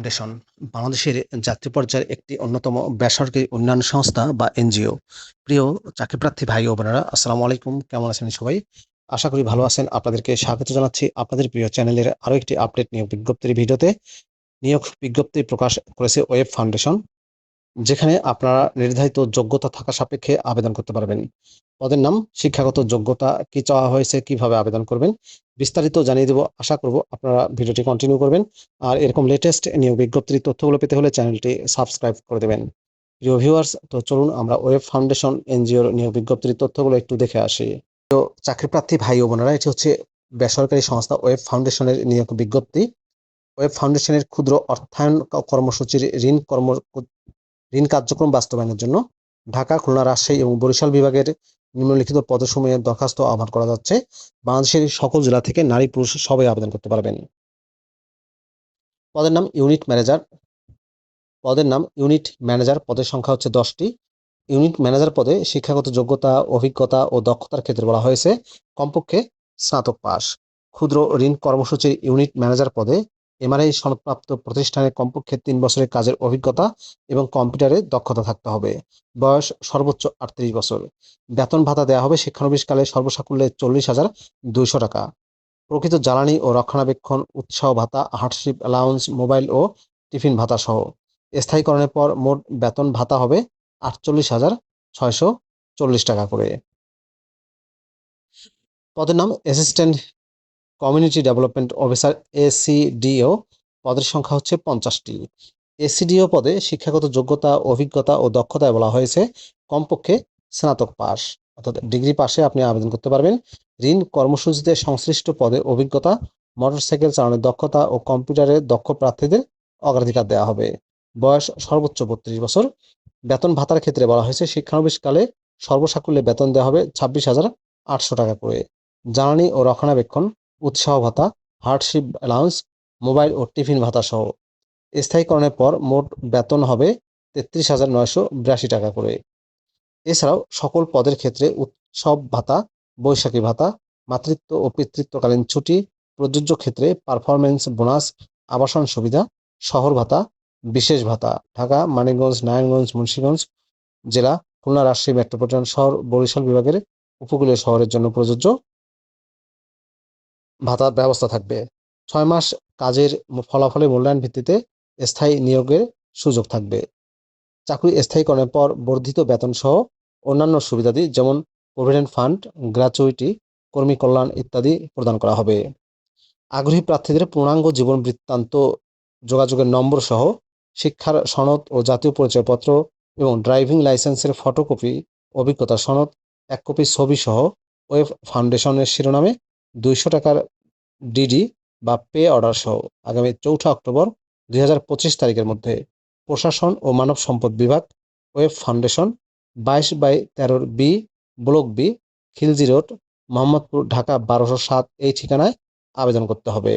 Foundation বাংলাদেশের জাতীয় পর্যায়ের একটি অন্যতম বেসরকারি উন্নয়ন সংস্থা বা এনজিও। প্রিয় চাকরি প্রার্থী ভাই ও বোনেরা, আসসালামু আলাইকুম। কেমন আছেন সবাই? আশা করি ভালো আছেন। আপনাদেরকে স্বাগত জানাচ্ছি আপনাদের প্রিয় চ্যানেলের আরও একটি আপডেট নিয়োগ বিজ্ঞপ্তির ভিডিওতে। নিয়োগ বিজ্ঞপ্তি প্রকাশ করেছে ওয়েব ফাউন্ডেশন। যেখানে আপনারা নির্ধারিত যোগ্যতা থাকা সাপেক্ষে আবেদন করতে পারবেন। পদের নাম, শিক্ষাগত যোগ্যতা কি চাওয়া হয়েছে, কীভাবে আবেদন করবেন, বিস্তারিত জানিয়ে দেব। আশা করব আপনারা ভিডিওটি কন্টিনিউ করবেন। আর এরকম লেটেস্ট নিয়োগ বিজ্ঞপ্তির তথ্যগুলো পেতে হলে চ্যানেলটি সাবস্ক্রাইব করে দেবেন। প্রিয় ভিউয়ার্স তো চলুন আমরা ওয়েব ফাউন্ডেশন এনজিওর নিয়োগ বিজ্ঞপ্তির তথ্যগুলো একটু দেখে আসি। তো চাকরিপ্রার্থী ভাই ও বোনেরা, এটি হচ্ছে বেসরকারি সংস্থা ওয়েব ফাউন্ডেশনের নিয়োগ বিজ্ঞপ্তি। ওয়েব ফাউন্ডেশনের ক্ষুদ্র অর্থায়ন কর্মসূচির ঋণ কর্ম ঋণ কার্যক্রম বাস্তবায়নের জন্য ঢাকা, খুলনা, রাজশাহী এবং বরিশাল বিভাগের নিম্নলিখিত পদসমূহে দরখাস্ত আহ্বান করা যাচ্ছে। বাংলাদেশের সকল জেলা থেকে নারী পুরুষ সবাই আবেদন করতে পারবেন। পদের নাম ইউনিট ম্যানেজার। পদের নাম ইউনিট ম্যানেজার। পদের সংখ্যা হচ্ছে দশটি। ইউনিট ম্যানেজার পদে শিক্ষাগত যোগ্যতা, অভিজ্ঞতা ও দক্ষতার ক্ষেত্রে বলা হয়েছে। কমপক্ষে স্নাতক পাস। ক্ষুদ্র ঋণ কর্মসূচির ইউনিট ম্যানেজার পদে এমআরআই সনদপ্রাপ্ত প্রতিষ্ঠানে কমপক্ষে তিন বছরের কাজের অভিজ্ঞতা এবং কম্পিউটারে দক্ষতা থাকতে হবে। বয়স সর্বোচ্চ আটত্রিশ বছর। বেতন ভাতা দেওয়া হবে শিক্ষানবিশকালে সর্বসাকুল্যে চল্লিশ হাজার দুইশো টাকা। প্রকৃত জ্বালানি ও রক্ষণাবেক্ষণ, উৎসাহ ভাতা, হার্ডশিপ অ্যালাউন্স, মোবাইল ও টিফিন ভাতা সহ। স্থায়ীকরণের পর মোট বেতন ভাতা হবে আটচল্লিশ হাজার ছয়শো চল্লিশ টাকা করে। পদের নাম assistant community development officer ACDO পদের সংখ্যা হচ্ছে পঞ্চাশটি। এসিডিও পদে শিক্ষাগত যোগ্যতা, অভিজ্ঞতা ও দক্ষতায় বলা হয়েছে কমপক্ষে স্নাতক পাস অর্থাৎ ডিগ্রি পাশে আপনি আবেদন করতে পারবেন। ঋণ কর্মসূচিতে সংশ্লিষ্ট পদে অভিজ্ঞতা, মোটরসাইকেল চালানোর দক্ষতা ও কম্পিউটারে দক্ষ প্রার্থীদের অগ্রাধিকার দেওয়া হবে। বয়স সর্বোচ্চ বত্রিশ বছর। বেতন ভাতার ক্ষেত্রে বলা হয়েছে শিক্ষানবিশকালে সর্বসাকুল্যে বেতন দেওয়া হবে ছাব্বিশ হাজার আটশো টাকা করে। জ্বালানি ও রক্ষণাবেক্ষণ উৎসাহ ভাতা হার্ডশিপ অ্যালাউন্স মোবাইল ও টিফিন ভাতা সহ। স্থায়ীকরণের পর মোট বেতন হবে তেত্রিশ হাজার নয়শো বিরাশি টাকা করে। এছাড়াও সকল পদের ক্ষেত্রে উৎসব ভাতা, বৈশাখী ভাতা, মাতৃত্ব ও পিতৃত্বকালীন ছুটি, প্রযোজ্য ক্ষেত্রে পারফরমেন্স বোনাস আবাসন সুবিধা, শহর ভাতা, বিশেষ ভাতা, ঢাকা, মানিকগঞ্জ, নারায়ণগঞ্জ, মুন্সিগঞ্জ জেলা, খুলনা রাজশাহী মেট্রোপলিটন শহর, বরিশাল বিভাগের উপকূলীয় শহরের জন্য প্রযোজ্য। ভাতার ব্যবস্থা থাকবে। ছয় মাস কাজের ফলাফলের মূল্যায়ন ভিত্তিতে স্থায়ী নিয়োগের সুযোগ থাকবে। চাকরি স্থায়ীকরণের পর বর্ধিত বেতন সহ অন্যান্য সুবিধাদি যেমন প্রভিডেন্ট ফান্ড গ্র্যাচুইটি কর্মী কল্যাণ ইত্যাদি প্রদান করা হবে। আগ্রহী প্রার্থীদের পূর্ণাঙ্গ জীবন বৃত্তান্ত, যোগাযোগের নম্বর সহ শিক্ষার সনদ ও জাতীয় পরিচয়পত্র এবং ড্রাইভিং লাইসেন্সের ফটোকপি, অভিজ্ঞতা সনদ, এক কপি ছবি সহ ওয়েব ফাউন্ডেশনের শিরোনামে দুইশো টাকার ডিডি বা পে অর্ডার সহ আগামী চৌঠা অক্টোবর দুই হাজার পঁচিশ তারিখের মধ্যে প্রশাসন ও মানব সম্পদ বিভাগ ওয়েব ফাউন্ডেশন বাইশ বাই তেরোর B, block B, Khilji road, Mohammadpur, Dhaka বারোশো সাত এই ঠিকানায় আবেদন করতে হবে।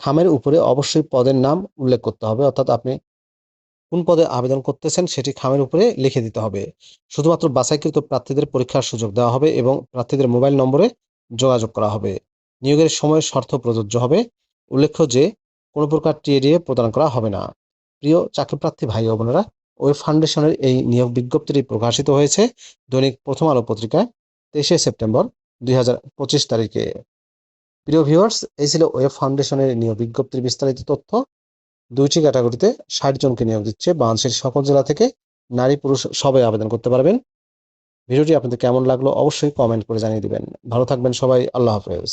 খামের উপরে অবশ্যই পদের নাম উল্লেখ করতে হবে, অর্থাৎ আপনি কোন পদে আবেদন করতেছেন সেটি খামের উপরে লিখে দিতে হবে। শুধুমাত্র বাছাইকৃত প্রার্থীদের পরীক্ষার সুযোগ দেওয়া হবে এবং প্রার্থীদের মোবাইল নম্বরে যোগাযোগ করা হবে। নিয়োগের সময় শর্ত প্রযোজ্য হবে। উল্লেখ্য যে, কোনো প্রকার টিএডিএ প্রদান করা হবে না। প্রিয় চাকরিপ্রার্থী ভাই ও বোনেরা ওই ফাউন্ডেশনের এই নিয়োগ বিজ্ঞপ্তিটি প্রকাশিত হয়েছে দৈনিক প্রথম আলো পত্রিকায়, তেইশে সেপ্টেম্বর দুই হাজার পঁচিশ তারিখে। প্রিয় ভিউয়ার্স, এই ছিল ওয়েব ফাউন্ডেশনের নিয়োগ বিজ্ঞপ্তির বিস্তারিত তথ্য। দুইটি ক্যাটাগরিতে ষাট জনকে নিয়োগ দিচ্ছে। বাংলাদেশের সকল জেলা থেকে নারী পুরুষ সবাই আবেদন করতে পারবেন। ভিডিওটি আপনাদের কেমন লাগল অবশ্যই কমেন্ট করে জানিয়ে দিবেন। ভালো থাকবেন সবাই আল্লাহ হাফেজ।